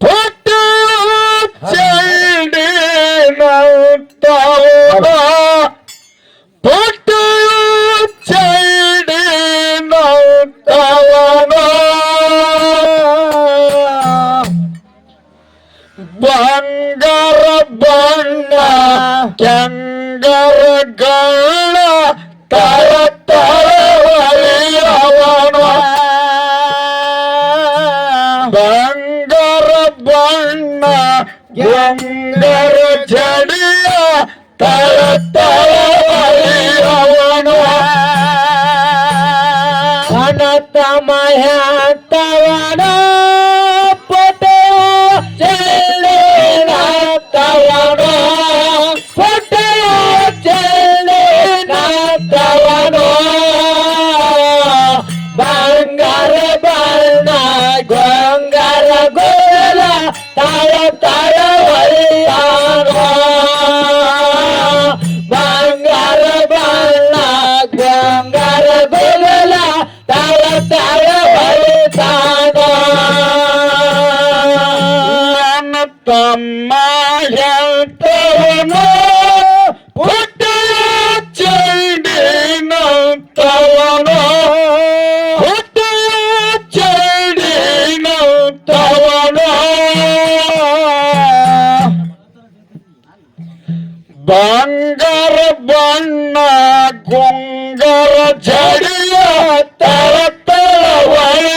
ಪುಟ್ಟು ಚಂಡಿನ ತವನ ಪುಟ್ಟು ಚಂಡಿನ ತವನ ಬಂಗಾರ ಬಣ್ಣ ಕೆಂಗರ ಗಳ ತರ ತಳವಳಿಯವನ ಗಂಗರ ಜಡಿಯ ತಳ ತಳವನು ಅನತಮಯ ತವನ ಪಟೋ ಚೆಲ್ಲಿನ ತವನ ಪಟೋ ಚೆಲ್ಲಿನ ತವನ ಬಂಗಾರ ಬಣ್ಣ, ಗಂಗಾರ ಗೋಲ ತಾಳ ತವನು ಬಂಗಾರ ಬಣ್ಣ ಗುಂಗರ ಜಡಿಯ ತಳ ತಳವಳಿಯವನು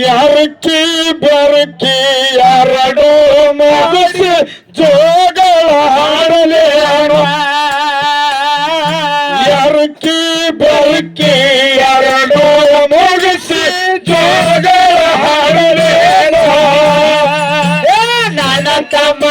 ಯಾರಕ್ಕಿ ಬರಕಿ ಯಾರಡೋ ಮುಗಿಸಿ ಜೋಗಳ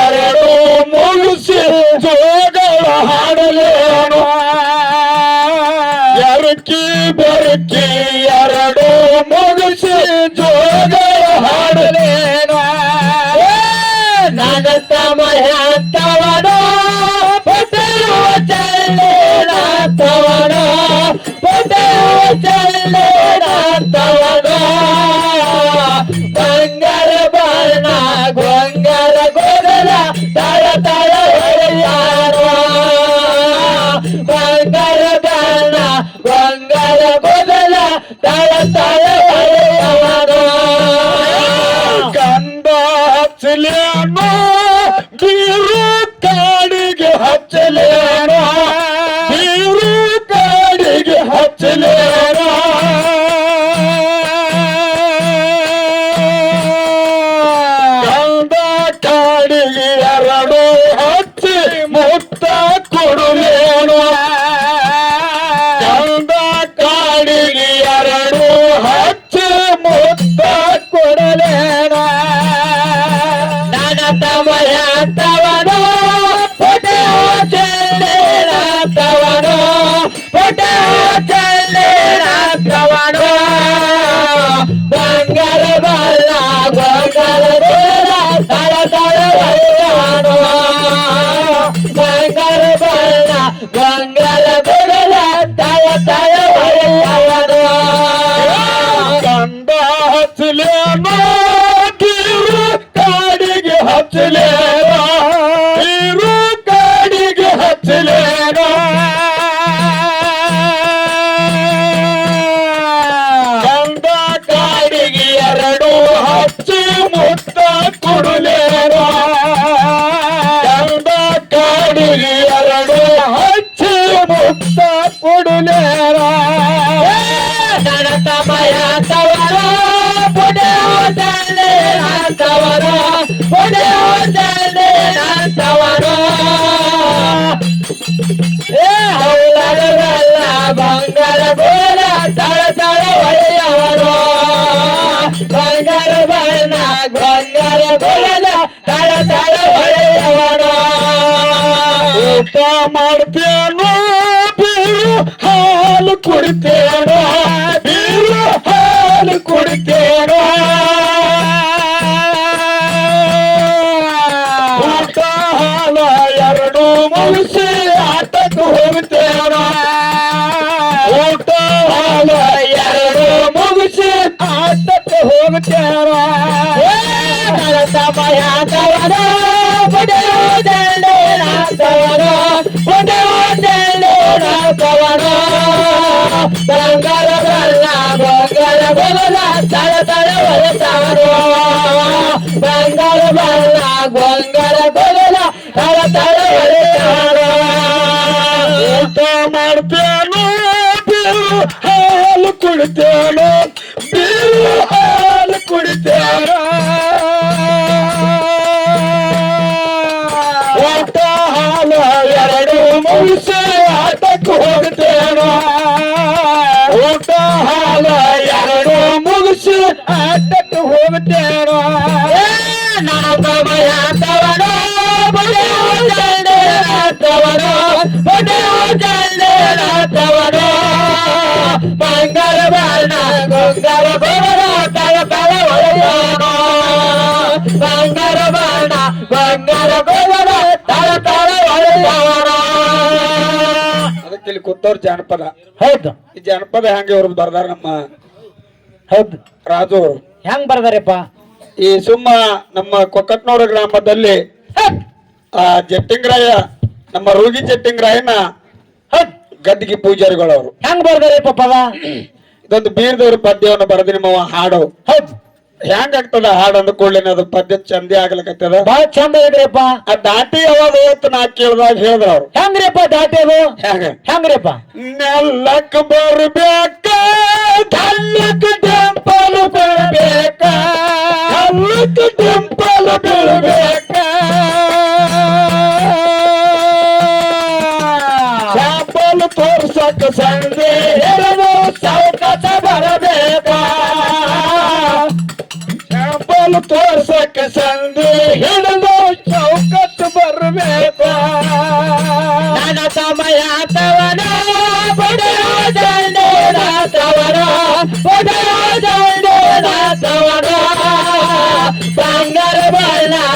ಎರಡು ಮುಗಿಸಿ ಜೋಗಳ ಹಾಡಲೇನು. ಎರಕಿ ಬೆರಕಿ ಎರಡು ಮುಗಿಸಿ ಜೋಗಳ ಹಾಡಲೇನು. ನನ್ನ ತಮಯ ಪಟೇವ ಚಲ್ಲೇನ ತವನ ಪಟೇವ ಚಲ್ಲೇನ ಗೊಗಲ ತಳ ತಳ ಹೊಡೆಯಾರೋ ಗಂಧ ಹಚ್ಚಲೇನೋ ಬೀರು ಕಾಡಿಗೆ ಹಚ್ಚಲೇನೋ ಬಂದವನು ಬಂಗಲ ಬಲ್ಲ ಬಂಗಲ ದೇವ ತಳ ತಳವಲ್ಲನು ಬಂಗಲ ಬಲ್ಲ ಬಂಗಲ ಬಿಡಲ ತಳ ತಳವಲ್ಲನು ಬಂಗಾರ ಗೋಲ ತಳ ತಳ ಒಳೆಯವರು ಬಂಗಾರ ಬಣ್ಣ ಬಂಗಾರ ಗೋಲ ತಳ ತಳ ಒಳೆಯವರು ಊಟ ಮಾಡ್ತೇನೋ ಬೀರು ಹಾಲು ಕುಡಿತೇನೋ तो मुझसे आतक हो तेरा वो तो हवा यारो मुझसे आतक हो तेरा नरता माया दवारा बड़े दंडे ना दवारा बड़े दंडे ना दवारा बंगाल बल्ला बंगाल बल्ला तल तल बल्ला बंगाल बल्ला बंगाल ಊಟ ಮಾಡ್ತೇನೋ ಹಾಲು ಕುಡಿತೇನೋ, ಬೀರು ಹಾಲು ಕುಡಿತೇನ. ಊಟ ಹಾಲು ಎರಡು ಮುಗಿಸಿ ಆಟಕ್ಕೆ ಹೋಗ್ತೇನೋ. ಊಟ ಹಾಲು ಎರಡು ಮುಗಿಸಿ ಆಟಕ್ಕೆ ಹೋಗ್ತೇನೋ. ನಾನು ಹೋದಲೆ ತವರ ಪುಣೆ ಹೋದಲೆ ತವರ ಬಂಗಾರ ಬಣ್ಣ ಬಂಗಾರ ಬವರ ತಳ ತಳ ಒಳೆಯೋಣ ಬಂಗಾರ ಬಣ್ಣ ಬಂಗಾರ ಬವರ ತಳ ತಳ ಒಳೆಯೋಣ ಅದಕ್ಕೆ ಇಲ್ಲಿ ಕೂತವ್ರು ಜಾನಪದ. ಹೌದು. ಈ ಜಾನಪದ ಹೆಂಗೆ ಅವ್ರು ಬರ್ದಾರ ನಮ್ಮ ಹೌದು. ರಾಜು ಅವರು. ಹೆಂಗ್ ಬರ್ದಾರಪ್ಪ? ಈ ಸುಮ್ಮ ನಮ್ಮ ಕೊಕ್ಕಟ್ನೂರ ಗ್ರಾಮದಲ್ಲಿ ಆ ಜಟ್ಟಿಂಗ್ರಾಯ ನಮ್ಮ ರೋಗಿ ಜಟ್ಟಿಂಗ್ರಾಯನ ಹೌದ್ ಗದ್ದಿಗೆ ಪೂಜಾರಿಗಳವರು. ಹೆಂಗ್ ಬರ್ದಾರಪ್ಪ ಪದ ಇದೊಂದು ಬೀರದವ್ರ ಪದ್ಯವನ್ನು ಬರೆದಿ ನಿಮ್ಮ ಹಾಡು. ಹೌದು. ಹೆಂಗ್ ಆಗ್ತದ ಹಾಡು ಅಂದ ಕೂಡಲೇ ಅದು ಪದ್ಯ ಚಂದಿ ಆಗ್ಲಕತ್ತದ. ಬಹಳ ಚಂದ ಇದ್ರಿಪ್ಪ ಆ ದಾಟಿ ಯಾವಾಗ ಹೋಯ್ತು ನಾ ಕೇಳ್ದಾಗ ಹೇಳಿದ್ರ ಅವ್ರು. ಹೆಂಗ್ರಿಪ್ಪ ಅದು? ಹೆಂಗ? ಹೆಂಗ್ರಿಪ್ಪ? ನೆಲ್ಲಕ್ ಬರ್ಬೇಕ? ಧಲ್ಲಕ್ ಟೆಂಪಲ್ ಬರಬೇಕ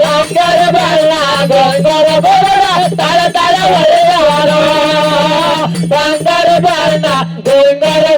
ಬಂಗಾರ ಬಲ್ಲ ಬಂಗಾರ ಬರಲ ತಳ ತಳ ಒಳೆಯವರ ಬಂಗಾರ ಬಣ್ಣ ಬಂಗಾರ ಬರಲ ತಳ ತಳ